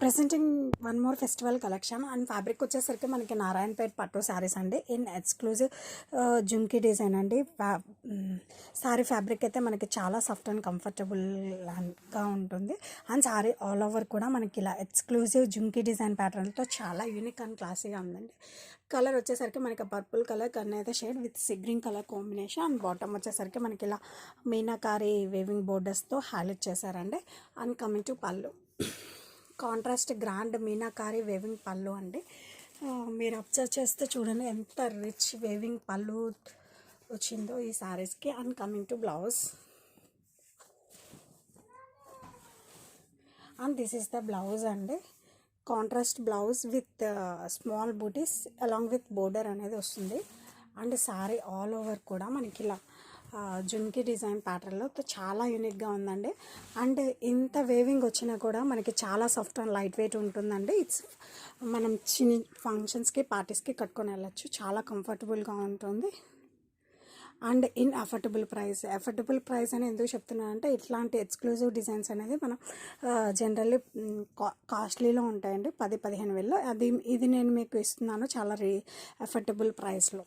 Presenting one more festival collection and fabric వచ్చేసరికి మనకి నారాయణపేట పట్టు శారీస్ అండి. ఇన్ ఎక్స్క్లూజివ్ జుంకీ డిజైన్ అండి. శారీ ఫ్యాబ్రిక్ mm, అయితే మనకి చాలా సాఫ్ట్ అండ్ కంఫర్టబుల్గా ఉంటుంది. అండ్ శారీ ఆల్ ఓవర్ కూడా మనకి ఇలా ఎక్స్క్లూజివ్ జుంకీ డిజైన్ ప్యాటర్న్తో చాలా యూనిక్ అండ్ క్లాసీగా ఉందండి. కలర్ వచ్చేసరికి మనకి purple colour కన్నైతే shade with sea green colour combination and bottom వచ్చేసరికి మనకి ఇలా మీనాకారి వేవింగ్ బోర్డర్స్తో హైలైట్ చేశారండి. And coming to pallu contrast grand meenakari weaving pallu అండి. మీరు అబ్జర్వ్ చేస్తే చూడండి ఎంత రిచ్ వేవింగ్ పళ్ళు వచ్చిందో ఈ సారీస్కి. And coming to blouse and this is the blouse అండి. Contrast blouse with small buttis along with border అనేది వస్తుంది. అండ్ సారీ ఆల్ ఓవర్ కూడా మనకి ఇలా జున్కి డిజైన్ ప్యాటర్న్లో. చాలా యూనిక్గా ఉందండి. అండ్ ఇంత వేవింగ్ వచ్చినా కూడా మనకి చాలా సాఫ్ట్ అండ్ లైట్ వెయిట్ ఉంటుందండి. ఇట్స్ మనం చిన్న ఫంక్షన్స్కి పార్టీస్కి కట్టుకొని వెళ్ళచ్చు. చాలా కంఫర్టబుల్గా ఉంటుంది. And in affordable price. Affordable price అని ఎందుకు చెప్తున్నానంటే ఇట్లాంటి ఎక్స్క్లూజివ్ డిజైన్స్ అనేది మనం జనరల్లీ కాస్ట్లీలో ఉంటాయండి. పది పదిహేను వేలు అది ఇది నేను మీకు ఇస్తున్నాను చాలా రీ అఫోర్డబుల్ ప్రైస్లో.